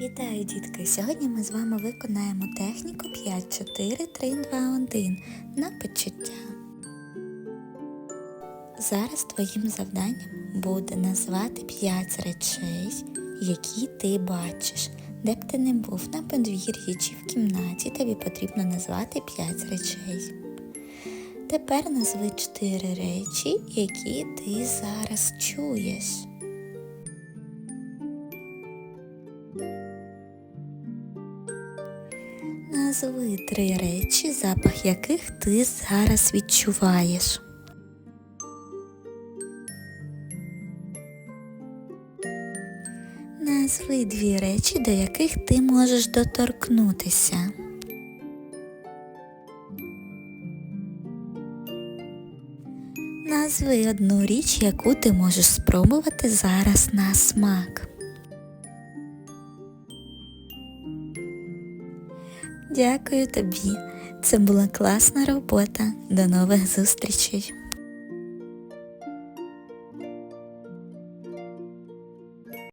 Вітаю, дітки! Сьогодні ми з вами виконаємо техніку 5, 4, 3, 2, 1 на почуття. Зараз твоїм завданням буде назвати 5 речей, які ти бачиш. Де б ти не був на подвір'ї чи в кімнаті, тобі потрібно назвати 5 речей. Тепер назви 4 речі, які ти зараз чуєш. Назви три речі, запах яких ти зараз відчуваєш. Назви дві речі, до яких ти можеш доторкнутися. Назви одну річ, яку ти можеш спробувати зараз на смак. Дякую тобі. Це була класна робота. До нових зустрічей.